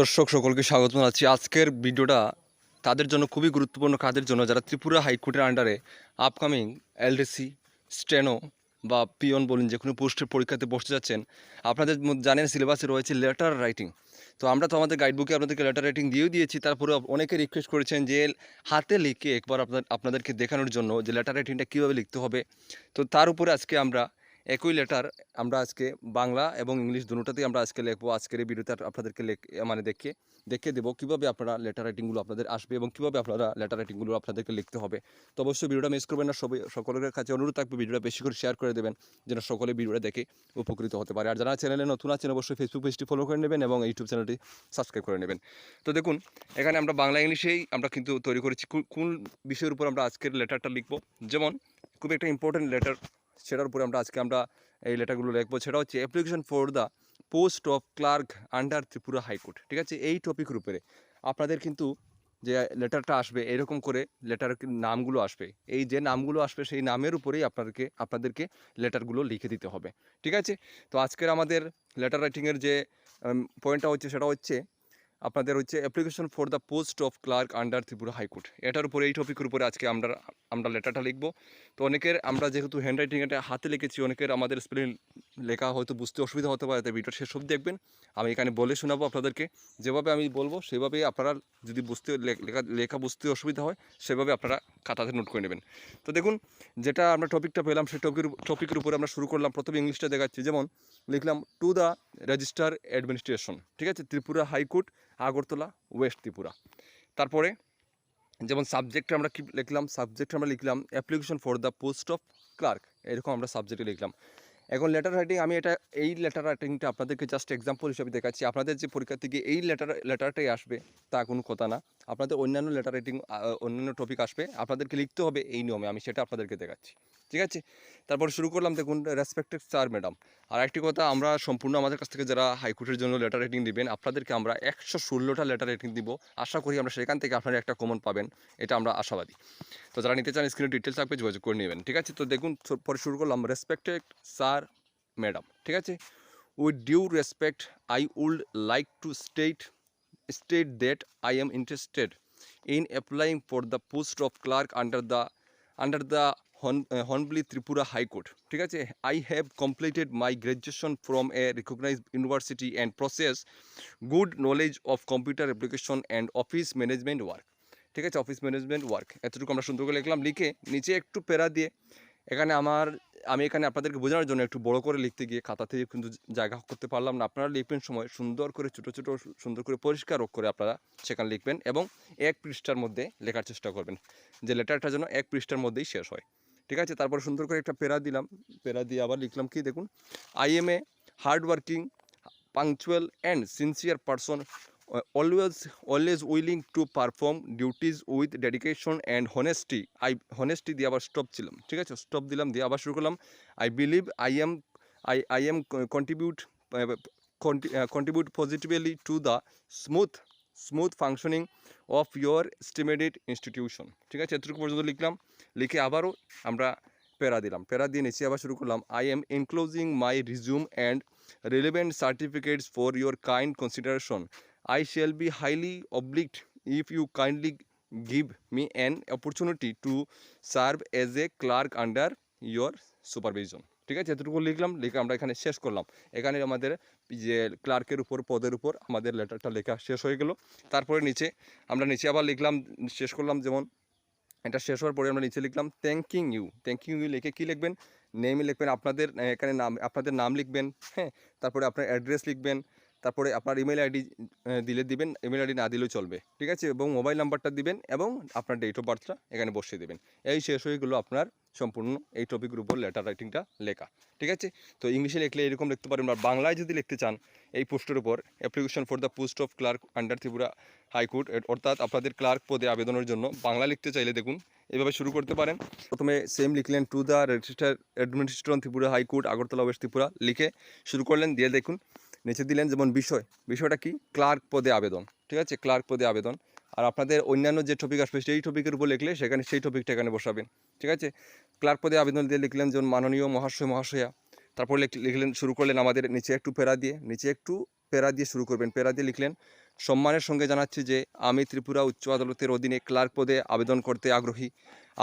দর্শক, সকলকে স্বাগত জানাচ্ছি। আজকের ভিডিওটা তাদের জন্য খুবই গুরুত্বপূর্ণ কাজের জন্য? যারা ত্রিপুরা হাইকোর্টের আন্ডারে আপকামিং এলডিসি স্টেনো বা পিয়ন বলুন যে কোনো পোস্টের পরীক্ষাতে বসতে যাচ্ছেন, আপনাদের জানেন সিলেবাসে রয়েছে লেটার রাইটিং তো আমরা তো আমাদের গাইডবুকে আপনাদেরকে লেটার রাইটিং দিয়েও দিয়েছি, তারপরে অনেকে রিকোয়েস্ট করেছেন যে হাতে লিখে একবার আপনার আপনাদেরকে দেখানোর জন্য যে লেটার রাইটিংটা কীভাবে লিখতে হবে। তো তার উপরে আজকে আমরা একই লেটার আমরা আজকে বাংলা এবং ইংলিশ দুটোতেই আমরা আজকে লিখব। আজকের এই ভিডিওতে আপনাদেরকে মানে দেখে দেখে দেবো কীভাবে আপনারা লেটার রাইটিংগুলো আপনাদের আসবে এবং কীভাবে আপনারা লেটার রাইটিংগুলো আপনাদেরকে লিখতে হবে। তো অবশ্যই ভিডিওটা মিস করবেন না। সবাই, সকলের কাছে অনুরোধ থাকবে ভিডিওটা বেশি করে শেয়ার করে দেবেন, যেন সকলে ভিডিওটা দেখে উপকৃত হতে পারে। আর যারা চ্যানেলে নতুন আছেন, অবশ্যই ফেসবুক পেজটি ফলো করে নেবেন এবং ইউটিউব চ্যানেলটি সাবস্ক্রাইব করে নেবেন। তো দেখুন, এখানে আমরা বাংলা ইংলিশেই আমরা কিন্তু তৈরি করেছি। কোন বিষয়ের উপর আমরা আজকের লেটারটা লিখব? যেমন, খুব একটা ইম্পর্টেন্ট লেটার সেটার উপরে আমরা আজকে আমরা এই লেটারগুলো লিখব। সেটা হচ্ছে application for the post of clerk under Tripura high court ঠিক আছে? এই টপিকের উপরে। আপনাদের কিন্তু যে লেটারটা আসবে, এরকম করে লেটার নামগুলো আসবে। এই যে নামগুলো আসবে, সেই নামের উপরেই আপনাদেরকে আপনাদেরকে লেটারগুলো লিখে দিতে হবে। ঠিক আছে? তো আজকের আমাদের লেটার রাইটিংয়ের যে পয়েন্টটা হচ্ছে, সেটা হচ্ছে আপনাদের হচ্ছে application for the post of clerk under Tripura high court এটার উপরে, এই টপিকের উপরে আজকে আমরা আমরা লেটারটা লিখব। তো অনেকের, আমরা যেহেতু হ্যান্ড রাইটিং এটা হাতে লিখেছি, অনেকের আমাদের স্পেলিং লেখা হয়তো বুঝতে অসুবিধা হতে পারে, তাই ভিডিওটা শেষ অবধি দেখবেন। আমি এখানে বলে শোনাবো আপনাদেরকে, যেভাবে আমি বলব, সেভাবেই আপনারা যদি বুঝতে লেখা লেখা বুঝতে অসুবিধা হয়, সেভাবে আপনারা খাতাতে নোট করে নেবেন। তো দেখুন, যেটা আমরা টপিকটা পেলাম, সেই টপিকের টপিকের উপরে আমরা শুরু করলাম। প্রথমে ইংলিশটা দেখাচ্ছি। যেমন, লিখলাম টু দ্য রেজিস্টার অ্যাডমিনিস্ট্রেশন ঠিক আছে? Tripura high court Agartala west Tripura. তারপরে, যেমন সাবজেক্টে আমরা কি লিখলাম সাবজেক্টে আমরা লিখলাম application for the post of clerk এরকম আমরা সাবজেক্টে লিখলাম। এখন লেটার রাইটিং আমি এটা, এই লেটার রাইটিংটা আপনাদেরকে জাস্ট এক্সাম্পল হিসেবে দেখাচ্ছি। আপনাদের যে পরীক্ষা থেকে এই লেটার লেটারটাই আসবে, তা কোনো কথা না। আপনাদের অন্যান্য লেটার রাইটিং অন্যান্য টপিক আসবে, আপনাদেরকে লিখতে হবে এই নিয়মে, আমি সেটা আপনাদেরকে দেখাচ্ছি, ঠিক আছে? তারপর শুরু করলাম, দেখুন রেসপেক্টেড স্যার ম্যাডাম আর একটি কথা, আমরা সম্পূর্ণ আমাদের কাছ থেকে যারা হাইকোর্টের জন্য লেটার রেটিং দিবেন, আপনাদেরকে আমরা একশো ষোলোটা লেটার রেটিং দিব। আশা করি আমরা সেখান থেকে আপনারা একটা কমন পাবেন, এটা আমরা আশাবাদী। তো যারা নিতে চান স্ক্রিনে ডিটেলস থাকবে, যোগাযোগ করে নেবেন, ঠিক আছে? তো দেখুন পরে শুরু করলাম রেসপেক্টেড স্যার ম্যাডাম ঠিক আছে? With due respect I would like to state state that I am interested in applying for the post of clerk under the under the Hon, uh, Honbli Tripura High Court. ঠিক আছে I have completed my graduation from a recognized university and possess good knowledge of computer application and office management work. ঠিক আছে office management work এতটুকু আমরা সুন্দর করে লিখলাম লিখে নিচে একটু প্যারা দিয়ে এখানে আমার আমি এখানে আপনাদেরকে বোঝানোর জন্য একটু বড় করে লিখতে গিয়ে খাতা থেকে কিন্তু জায়গা করতে পারলাম না। আপনারা লিখবেন সময় সুন্দর করে, ছোটো ছোটো সুন্দর করে, পরিষ্কার করে আপনারা সেখানে লিখবেন এবং এক পৃষ্ঠার মধ্যে লেখার চেষ্টা করবেন, যে লেটারটা যেন এক পৃষ্ঠার মধ্যেই শেষ হয়। ঠিক আছে? তারপর সুন্দর করে একটা পেরা দিলাম। পেরা দিয়ে আবার লিখলাম কি দেখুন? I am a hard working punctual and sincere person always always willing to perform duties with dedication and honesty I honesty দিয়ে আবার স্টপ ছিলাম ঠিক আছে? স্টপ দিলাম, দিয়ে আবার শুরু করলাম। I believe I am I I am contribute contribute positively to the smooth smooth functioning of your estimated institution ঠিক আছে? এতটুকু পর্যন্ত লিখলাম। লিখে আবারও আমরা প্যারা দিলাম। প্যারা দিয়ে নিচে আবার শুরু করলাম। I am enclosing my resume and relevant certificates for your kind consideration. I shall be highly obliged if you kindly give me an opportunity to serve as a clerk under your supervision. ঠিক আছে? এতটুকু লিখলাম, লিখে আমরা এখানে শেষ করলাম। এখানে আমাদের যে ক্লার্কের উপর, পদের উপর আমাদের লেটারটা লেখা শেষ হয়ে গেল। তারপরে নিচে আমরা নিচে আবার লিখলাম, শেষ করলাম যেমন এটা শেষ হওয়ার পরে আমরা নিচে লিখলাম থ্যাংকিং ইউ থ্যাংকিং ইউ লিখে কী লিখবেন? নেমে লিখবেন, আপনাদের, এখানে নাম, আপনাদের নাম লিখবেন হ্যাঁ? তারপরে আপনার অ্যাড্রেস লিখবেন তারপরে আপনার ইমেল আইডি দিলে দিবেন ইমেল আইডি না দিলেও চলবে, ঠিক আছে? এবং মোবাইল নাম্বারটা দিবেন এবং আপনার ডেট অফ বার্থটা এখানে বসিয়ে দেবেন। এই শেষ হয়ে গেলো আপনার সম্পূর্ণ এই টপিকের উপর লেটার রাইটিংটা লেখা, ঠিক আছে? তো ইংলিশে লিখলে এরকম লিখতে পারেন আর বাংলায় যদি লিখতে চান, এই পোস্টের উপর application for the post of clerk under Tripura high court অর্থাৎ আপনাদের ক্লার্ক পদে আবেদনের জন্য বাংলা লিখতে চাইলে দেখুন, এভাবে শুরু করতে পারেন। প্রথমে সেম লিখলেন to the registrar administration Tripura high court Agartala west Tripura লিখে শুরু করলেন, দিয়ে দেখুন নিচে দিলেন যেমন বিষয়, বিষয়টা কি? ক্লার্ক পদে আবেদন, ঠিক আছে? ক্লার্ক পদে আবেদন। আর আপনাদের অন্যান্য যে টপিক আসবে, সেই টপিকের উপর লিখলে সেখানে সেই টপিকটা এখানে বসাবেন, ঠিক আছে? ক্লার্ক পদে আবেদন দিয়ে লিখলেন যেমন মাননীয় মহাশয়, মহাশয়া। তারপর লিখলেন, শুরু করলেন আমাদের নিচে একটু পেরা দিয়ে, নিচে একটু প্যারা দিয়ে শুরু করবেন। প্যারা দিয়ে লিখলেন, সম্মানের সঙ্গে জানাচ্ছি যে আমি ত্রিপুরা উচ্চ আদালতের অধীনে ক্লার্ক পদে আবেদন করতে আগ্রহী।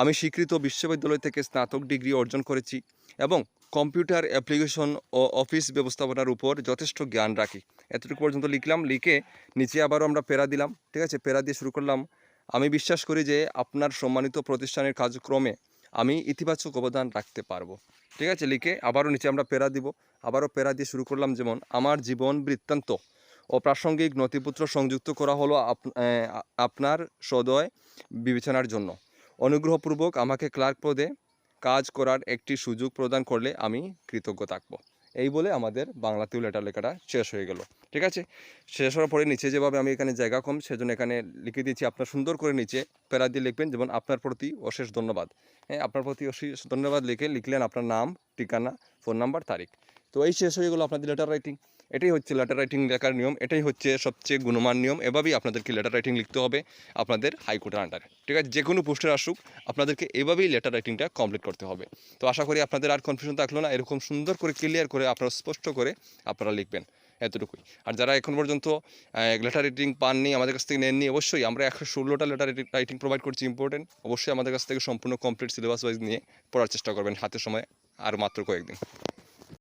আমি স্বীকৃত বিশ্ববিদ্যালয় থেকে স্নাতক ডিগ্রি অর্জন করেছি এবং কম্পিউটার অ্যাপ্লিকেশন ও অফিস ব্যবস্থাপনার উপর যথেষ্ট জ্ঞান রাখি। এতটুকু পর্যন্ত লিখলাম, লিখে নিচে আবারও আমরা পেরা দিলাম, ঠিক আছে? প্যারা দিয়ে শুরু করলাম। আমি বিশ্বাস করি যে আপনার সম্মানিত প্রতিষ্ঠানের কার্যক্রমে আমি ইতিবাচক অবদান রাখতে পারব। ঠিক আছে? লিখে আবারও নিচে আমরা পেরা দিব। আবারও পেরা দিয়ে শুরু করলাম যেমন, আমার জীবন বৃত্তান্ত ও প্রাসঙ্গিক নথিপত্র সংযুক্ত করা হলো আপ- আপনার সদয় বিবেচনার জন্য। অনুগ্রহপূর্বক আমাকে ক্লার্ক পদে কাজ করার একটি সুযোগ প্রদান করলে আমি কৃতজ্ঞ থাকব। এই বলে আমাদের বাংলাতেও লেটার লেখাটা শেষ হয়ে গেল। ঠিক আছে? শেষ হওয়ার পরে নিচে যেভাবে আমি এখানে জায়গা কম, সেজন্য এখানে লিখে দিয়েছি আপনার সুন্দর করে নিচে প্যারা দিয়ে লিখবেন, যেমন আপনার প্রতি অশেষ ধন্যবাদ। হ্যাঁ আপনার প্রতি অশেষ ধন্যবাদ লিখে লিখলেন আপনার নাম, ঠিকানা, ফোন নাম্বার, তারিখ। তো এই শেষ হয়ে গেলো আপনাদের লেটার রাইটিং। এটাই হচ্ছে লেটার রাইটিং লেখার নিয়ম, এটাই হচ্ছে সবচেয়ে গুণমান নিয়ম। এভাবেই আপনাদেরকে লেটার রাইটিং লিখতে হবে আপনাদের হাইকোর্টের আন্ডারে ঠিক আছে? যে কোনো পোস্টের আসুক, আপনাদেরকে এভাবেই লেটার রাইটিংটা কমপ্লিট করতে হবে। তো আশা করি আপনাদের আর কনফিউশন থাকল না। এরকম সুন্দর করে ক্লিয়ার করে, আপনারা স্পষ্ট করে আপনারা লিখবেন এতটুকুই। আর যারা এখন পর্যন্ত লেটার রাইটিং পাননি, আমাদের কাছ থেকে নেননি, অবশ্যই আমরা একশো ষোলোটা লেটার রাইটিং প্রোভাইড করছি ইম্পর্টেন্ট অবশ্যই আমাদের কাছ থেকে সম্পূর্ণ কমপ্লিট সিলেবাস ওয়াইজ নিয়ে পড়ার চেষ্টা করবেন হাতে সময়, আর মাত্র কয়েকদিন।